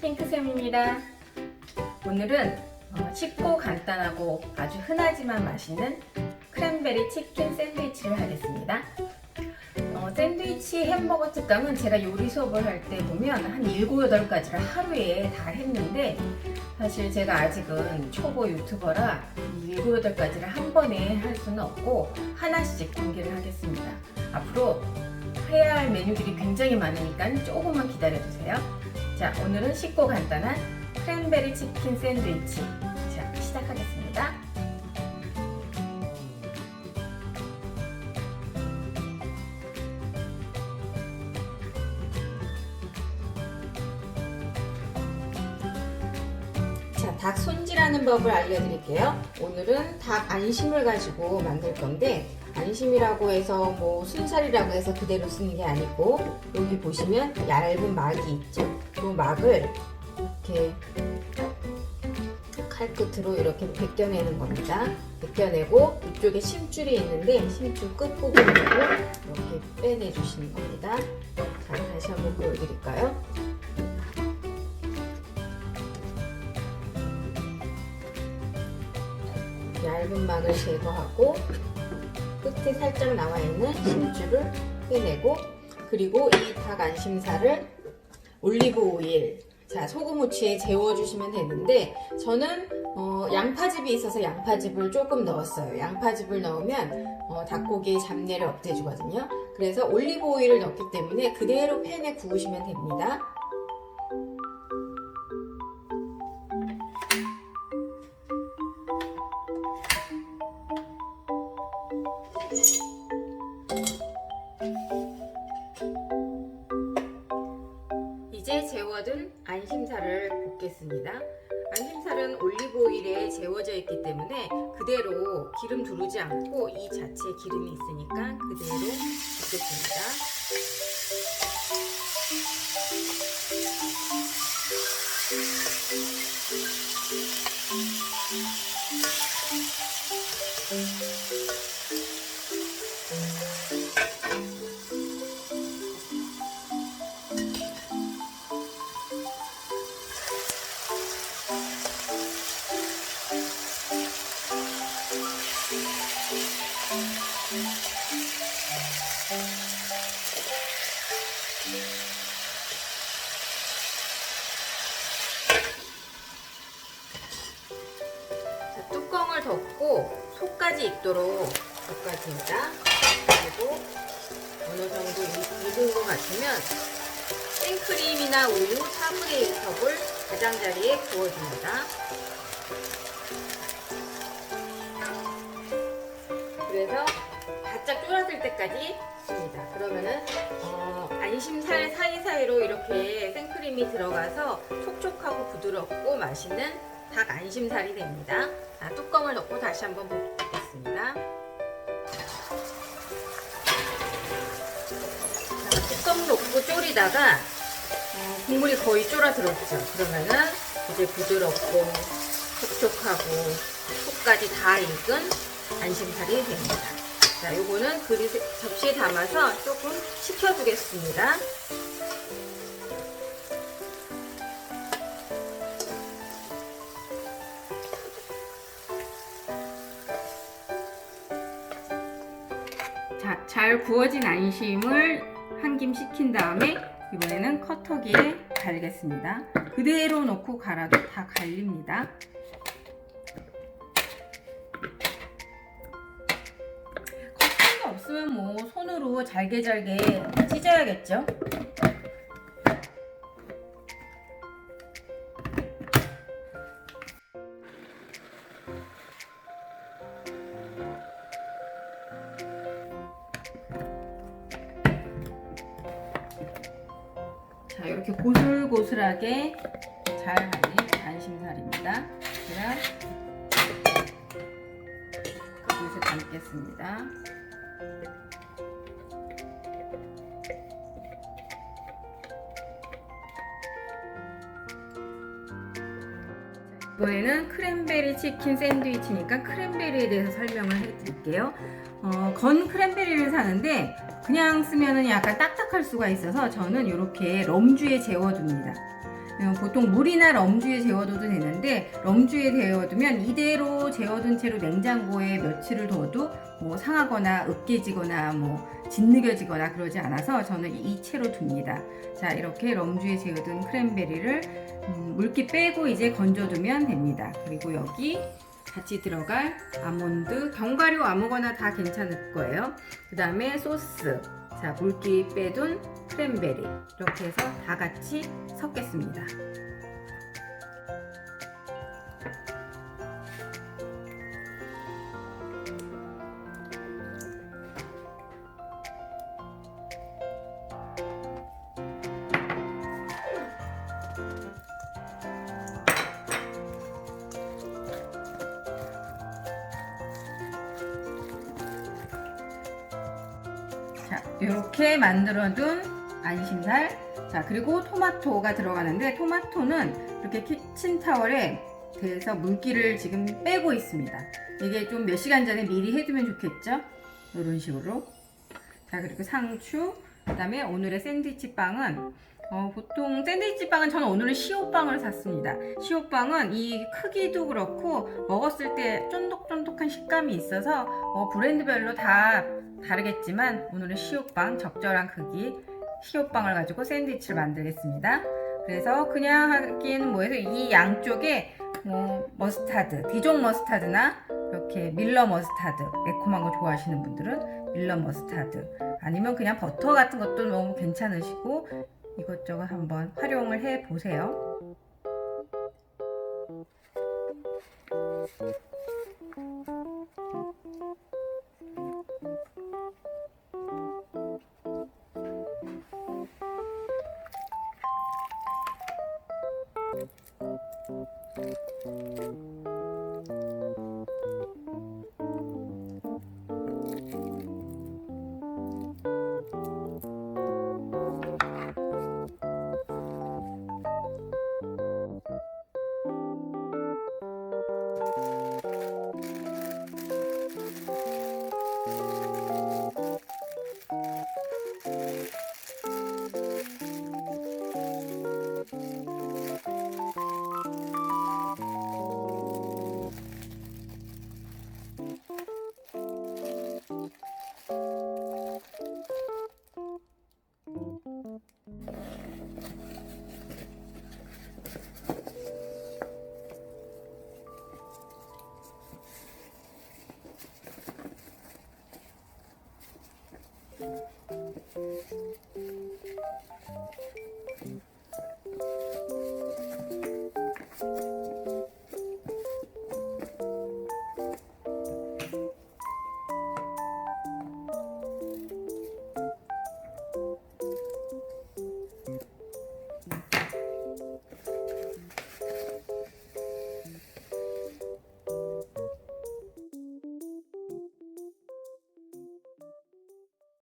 핑크쌤입니다. 오늘은 어, 쉽고 간단하고 아주 흔하지만 맛있는 크랜베리 치킨 샌드위치를 하겠습니다. 어, 샌드위치 햄버거 특강은 제가 요리 수업을 할 때 보면 한 7, 8가지를 하루에 다 했는데 사실 제가 아직은 초보 유튜버라 이 7, 8가지를 한 번에 할 수는 없고 하나씩 공개를 하겠습니다. 앞으로 해야 할 메뉴들이 굉장히 많으니까 조금만 기다려주세요. 자, 오늘은 쉽고 간단한 크랜베리 치킨 샌드위치. 자, 시작하겠습니다. 자, 닭 손질하는 법을 알려드릴게요. 오늘은 닭 안심을 가지고 만들 건데, 안심이라고 해서 뭐 순살이라고 해서 그대로 쓰는 게 아니고, 여기 보시면 얇은 막이 있죠. 그 막을 이렇게 칼 끝으로 이렇게 벗겨내는 겁니다. 벗겨내고 이쪽에 심줄이 있는데 심줄 끝부분으로 이렇게 빼내주시는 겁니다. 자, 다시 한번 보여드릴까요? 얇은 막을 제거하고 끝에 살짝 나와 있는 심줄을 빼내고 그리고 이 닭 안심살을 올리브 오일 자 소금 후추에 재워주시면 되는데 저는 어, 양파즙이 있어서 양파즙을 조금 넣었어요. 양파즙을 넣으면 어, 닭고기 잡내를 없애주거든요. 그래서 올리브 오일을 넣기 때문에 그대로 팬에 구우시면 됩니다 그대로 기름 두르지 않고 이 자체에 기름이 있으니까 그대로 볶겠습니다. 자, 속까지 익도록 볶아줍니다. 그리고 어느 정도 익- 익은 것 같으면 생크림이나 우유 4분의 1 컵을 가장자리에 부어줍니다. 그래서 바짝 쫄아들 때까지 씁니다. 그러면은 어, 안심살 사이사이로 이렇게 생크림이 들어가서 촉촉하고 부드럽고 맛있는 닭 안심살이 됩니다. 자, 뚜껑을 넣고 다시 한번 볶겠습니다. 자, 뚜껑 놓고 졸이다가 어, 국물이 거의 쫄아 들었죠. 그러면은 이제 부드럽고 촉촉하고 속까지 다 익은 안심살이 됩니다. 자, 요거는 그릇 접시에 담아서 조금 식혀두겠습니다. 잘 구워진 안심을 한 김 식힌 다음에 이번에는 커터기에 갈겠습니다. 그대로 놓고 갈아도 다 갈립니다. 커터기가 없으면 뭐 손으로 잘게 잘게 찢어야겠죠? 자, 이렇게 고슬고슬하게 잘 갈린 안심살입니다. 그냥 그릇에 담겠습니다. 이번에는 크랜베리 치킨 샌드위치니까 크랜베리에 대해서 설명을 해드릴게요. 어, 건 크랜베리를 사는데 그냥 쓰면은 약간 딱딱할 수가 있어서 저는 이렇게 럼주에 재워둡니다. 어, 보통 물이나 럼주에 재워둬도 되는데 럼주에 재워두면 이대로 재워둔 채로 냉장고에 며칠을 둬도 뭐 상하거나 으깨지거나 뭐 짓느겨지거나 그러지 않아서 저는 이 채로 둡니다. 자 이렇게 럼주에 재워둔 크랜베리를 음, 물기 빼고 이제 건져두면 됩니다. 그리고 여기 같이 들어갈 아몬드, 견과류 아무거나 다 괜찮을 거예요. 그 다음에 소스, 자 물기 빼둔 크랜베리 이렇게 해서 다 같이 섞겠습니다. 이렇게 만들어둔 안심살. 자, 그리고 토마토가 들어가는데 토마토는 이렇게 키친타월에 대해서 물기를 지금 빼고 있습니다. 이게 좀 몇 시간 전에 미리 해두면 좋겠죠? 이런 식으로. 자, 그리고 상추. 그 다음에 오늘의 샌드위치 빵은 어, 보통 샌드위치 빵은 저는 오늘은 시오빵을 샀습니다. 시오빵은 이 크기도 그렇고 먹었을 때 쫀득쫀득한 식감이 있어서 어, 브랜드별로 다 다르겠지만 오늘은 시오빵 적절한 크기 시오빵을 가지고 샌드위치를 만들겠습니다. 그래서 그냥 하기에는 뭐해서 이 양쪽에 뭐 머스타드, 디종 머스타드나 이렇게 밀러 머스타드 매콤한 거 좋아하시는 분들은 밀러 머스타드 아니면 그냥 버터 같은 것도 너무 괜찮으시고 이것저것 한번 활용을 해 보세요. Thank you.